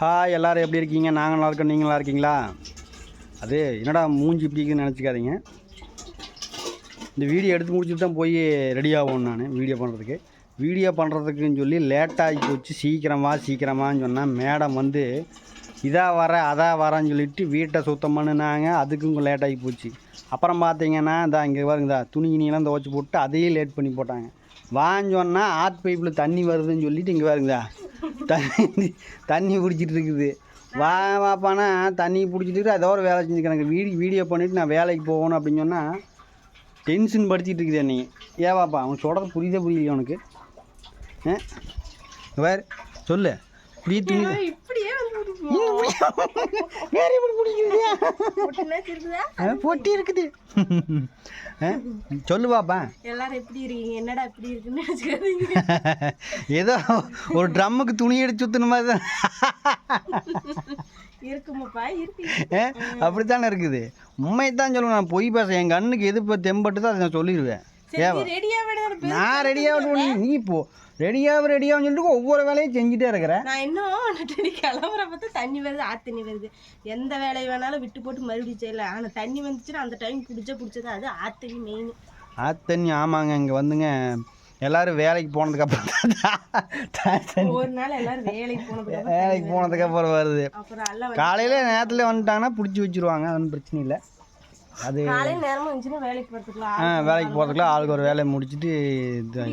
Hi எல்லோரும் எப்படி இருக்கீங்க? நாங்கள் நல்லா இருக்கோம். நீங்கள் நல்லா இருக்கீங்களா? அது என்னடா மூஞ்சி இப்படி இருக்குன்னு நினச்சிக்காதீங்க. இந்த வீடியோ எடுத்து முடிச்சுட்டு தான் போய் ரெடி ஆகும் நான் வீடியோ பண்ணுறதுக்கு வீடியோ பண்ணுறதுக்குன்னு சொல்லி லேட்டாகி போச்சு. சீக்கிரமா சீக்கிரமான்னு சொன்னால் மேடம் வந்து இதாக வர அதாக வரேன்னு சொல்லிட்டு வீட்டை சுத்தம் பண்ணினாங்க. அதுக்கும் லேட்டாகி போச்சு. அப்புறம் பார்த்தீங்கன்னா இந்த இங்கே பாருங்கதா துணி கிணியெல்லாம் துவச்சி போட்டு அதையும் லேட் பண்ணி போட்டாங்க. வான்னு சொன்னால் ஆட் பைப்பில் தண்ணி வருதுன்னு சொல்லிட்டு இங்கே பாருங்கதா தண்ணி தண்ணி பிடிச்சிட்டு இருக்குது வா வாப்பானா தண்ணி பிடிச்சிட்டு அதோ ஒரு வேலை செஞ்சுக்கிறேன் வீடியோ வீடியோ பண்ணிவிட்டு நான் வேலைக்கு போகணும் அப்படின்னு சொன்னால் டென்ஷன் படுத்திட்டு இருக்குது நீ ஏன் வாப்பா அவன் சொல்கிறது புரியுதே புரியலையா உனக்கு? ஆ? பாரு சொல்லு. இப்படி துணி வேற எப்படி இருக்குதா பொட்டி இருக்குது? சொல்லு பாப்பா எல்லாரும் எப்படி இருக்கீங்க? என்னடா இப்படி இருக்குன்னு ஏதோ ஒரு ட்ரம்முக்கு துணி எடுத்து சுற்றின மாதிரி தான். இருக்குமாப்பா? அப்படித்தானே இருக்குது? உண்மை தான் சொல்லுவேன். நான் பொய் பேச என் கண்ணுக்கு எது இப்போ தெம்பட்டுதோ அதை நான் சொல்லிடுவேன். நான் ரெடியாக நீ இப்போ ரெடியாக ரெடியாகனு சொல்லிட்டு ஒவ்வொரு வேலையும் செஞ்சுட்டே இருக்கிறேன் நான் இன்னும் கிளம்புற பார்த்தா தண்ணி வருது ஆத்து தண்ணி வருது. எந்த வேலையை வேணாலும் விட்டு போட்டு மறுபடியும் செய்யலாம் ஆனால் தண்ணி வந்துச்சுன்னா அந்த டைம் பிடிச்சா பிடிச்சது அது ஆத்து தண்ணி மெயின் ஆத்தண்ணி ஆமாங்க இங்கே வந்துங்க. எல்லாரும் வேலைக்கு போனதுக்கப்புறம் தான் ஒரு நாள் எல்லாரும் வேலைக்கு போனதுக்கு அப்புறம் வேலைக்கு வருது. அப்புறம் எல்லாம் காலையில் நேரத்தில் வந்துட்டாங்கன்னா பிடிச்சி வச்சுருவாங்க ஒன்றும் பிரச்சனை இல்லை. அது காலையில் நேரமும் இருந்துச்சுன்னா வேலைக்கு போகிறதுக்குலாம் ஆ வேலைக்கு போகிறதுக்குள்ள ஆளுக்கு ஒரு வேலையை முடிச்சுட்டு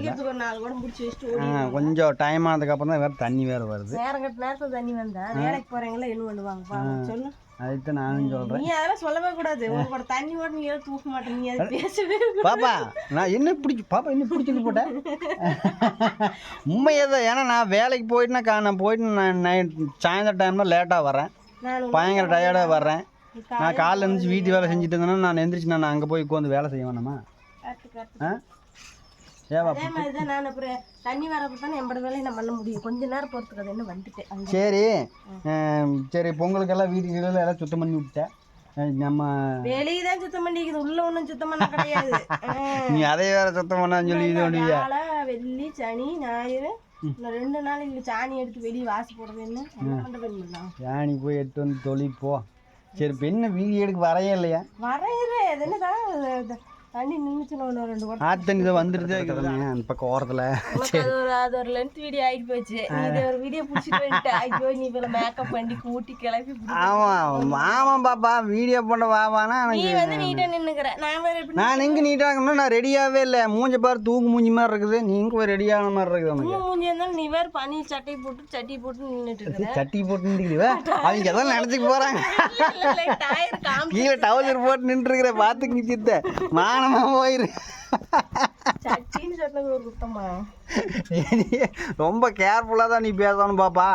இது ஒரு நாலு கூட முடிச்சு வச்சுட்டு ஆ, கொஞ்சம் டைம் ஆனதுக்கப்புறம் தான் வேறு தண்ணி வேறு வருது. நேரம் கட்ட நேரத்தில் தண்ணி வந்தா வேலைக்கு போறவங்கள என்ன பண்ணுவாங்கப்பா சொல்லு. அதுதான் நானும் சொல்கிறேன் நீ அதெல்லாம் சொல்லவே கூடாது. உங்களோட தண்ணி ஓட நீ ஏதோ தூக்க மாட்டேன். நீ அதை பேசவே கூடாது. பாப்பா நான் என்ன பிடிச்சி பாப்பா என்ன பிடிச்சிட்டு போட்டேன் உண்மையே தான். ஏன்னா நான் வேலைக்கு போயிட்டுனா நான் போயிட்டு நான் நைட் சாயந்தரம் டைமில் லேட்டாக வரேன் பயங்கர டயர்டாக வர்றேன். நான் காலைல எழுந்துச்சு வீட்டு வேலை செஞ்சுட்டு இருந்தேன்னா நான் எந்திரிச்சு நான் அங்கே போய் உட்காந்து வேலை செய்ய வேணாமா? ஆ? ஏவா அதே மாதிரி தான் நான் அப்புறம் தண்ணி வரப்ப தானே எம்பட வேலையை நான் பண்ண முடியும். கொஞ்ச நேரம் பொறுத்துக்கு அது என்ன வந்துட்டேன் சரி. சரி பொங்கலுக்கெல்லாம் வீட்டுக்கு கீழே எல்லாம் சுத்தம் பண்ணி விட்டேன் அஹ் நம்ம வெளியே தான் சுத்தம் பண்ணிக்குது. உள்ள ஒன்றும் சுத்தம் பண்ண கிடையாது. நீ அதே வேற சுத்தம் பண்ணான்னு சொல்லி இது பண்ணுவியா வியாழ வெள்ளி சனி ஞாயிறு. இன்னும் ரெண்டு நாள் இங்க சாணி எடுத்து வெளியே வாசி போடுறது என்ன என்ன பண்றது பண்ணலாம். யானி போய் எடுத்து வந்து தொழி போ சரி இப்போ வீடியோ எடுக்க வரையே இல்லையா வரையிறேன் அது என்னதான் தண்ணி நின்றுச்சுன்னு ஒன்று ரெண்டு கூட ஆத்து தண்ணி தான். வந்துடுதே அந்த பக்கம் ஓரத்தில். உனக்கு அது ஒரு அது ஒரு லென்த் வீடியோ ஆகிட்டு போச்சு. இதை ஒரு வீடியோ பிடிச்சிட்டு வந்துட்டு ஐயோ நீ இவ்வளோ மேக்கப் பண்ணி கூட்டி கிளப்பி ஆமாம் ஆமாம் பாப்பா வீடியோ பண்ண வாவானா நீ வந்து நீட்டா நின்னுக்கிற. நான் வேற எப்படி நான் எங்கே நீட்டாகணும் நான் ரெடியாகவே இல்லை. மூஞ்ச பாரு தூக்கு மூஞ்சி மாதிரி இருக்குது. நீ இங்கே போய் ரெடியான மாதிரி இருக்குது உனக்கு. சும்மா மூஞ்சி இருந்தாலும் நீ வேற பனி சட்டை போட்டு சட்டி போட்டு நின்னுட்டு இருக்கிற. சட்டி போட்டு நின்றுக்குதுவா அவங்க எதாவது நினச்சிக்க போகிறாங்க கீழே டவுசர் போட்டு நின்றுருக்கிற பார்த்துக்கு சித்த. மானமாக போயிரு. ரொம்ப கேர்ஃபுல்லாக தான் நீ பேசணும் பாப்பா.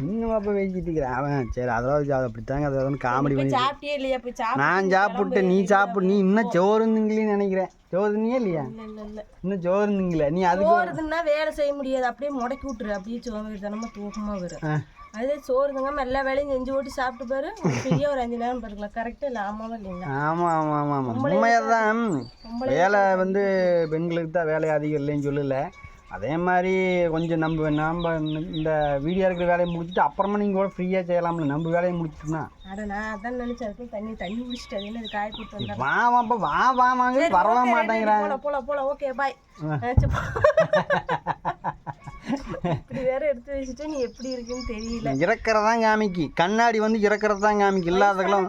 இன்னும் பாப்பா பேசிட்டு இருக்கிறேன் அவன் சரி அதெல்லாம் அது அப்படித்தாங்க அதை வந்து காமெடி பண்ணி சாப்பிட்டியே இல்லையா? போய் சாப்பிட்டு நான் சாப்பிட்டு நீ சாப்பிடு. நீ இன்னும் சோறுந்துங்களேன்னு நினைக்கிறேன். சோறுனியே இல்லையா? இல்ல இல்ல இல்ல. இன்னும் சோறுந்துங்களே நீ அதுக்கு சோறுதுன்னா வேலை செய்ய முடியாது. அப்படியே முடக்கி விட்டுரு. அப்படியே சோம்பேறித்தனமா தூக்கமா வரும். அதே சோறுதுங்க எல்லா வேலையும் செஞ்சு ஓட்டி சாப்பிட்டு பாரு. ஃப்ரீயா ஒரு அஞ்சு நேரம் பாருக்கலாம் கரெக்டா இல்ல? ஆமாவா இல்லைங்க ஆமாம் ஆமாம் ஆமாம் ஆமாம் உண்மையாக தான் வேலை வந்து பெண்களுக்கு தான் வேலை அதிகம் இல்லைன்னு சொல்லல. அதே மாதிரி கொஞ்சம் நம்ம நம்ம இந்த வீடியோ இருக்கிற வேலையை முடிச்சுட்டு அப்புறமா நீங்கள் கூட ஃப்ரீயாக செய்யலாம்ல. நம்ம வேலையை முடிச்சுட்டுனா அட நான் அதான் நினைச்சேன். அதுக்குள்ள தண்ணி தண்ணி அது காய வந்தா? வா வாப்பா வா வா வாங்க. வரவே மாட்டேங்கிறான் போல போல ஓகே பாய். இப்படி வேற எடுத்து வச்சுட்டு நீ எப்படி இருக்குன்னு தெரியல. காமிக்கு. கண்ணாடி வந்து இறக்குறது தான் காமிக்கு இல்லாதக்கெல்லாம்?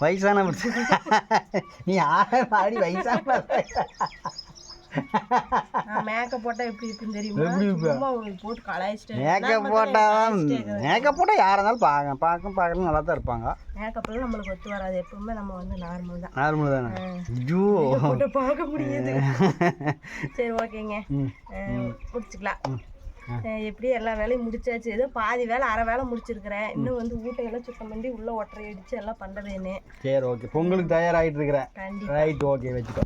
வயசான நீ ஆடி வயசான மேக்கப் போட்டா எப்படி இருக்குன்னு தெரியுமா? போட்டு கலாய்ச்சிட்டு மேக்கப் போட்டால் மேக்கப் போட்டால் யாராக இருந்தாலும் பார்க்க பார்க்க பார்க்கணும் நல்லா தான் இருப்பாங்க. மேக்கப்லாம் நம்மளுக்கு ஒத்து வராது. எப்பவுமே நம்ம வந்து நார்மல் தான். நார்மல் தானே? ஐயோ. போட்டு பார்க்க முடியுது. சரி ஓகேங்க. முடிச்சுக்கலாம். எப்படி எல்லா வேலையும் முடிச்சாச்சு? ஏதோ பாதி வேலை அரை வேலை முடிச்சிருக்கிறேன். இன்னும் வந்து ஊட்டையெல்லாம் சுத்தம் பண்ணி உள்ள ஒட்டரை அடிச்சு எல்லாம் பண்றதுன்னு. சரி ஓகே. பொங்கலுக்கு தயாராகிட்டு இருக்கிறேன். ரைட் ஓகே வச்சுக்கோ.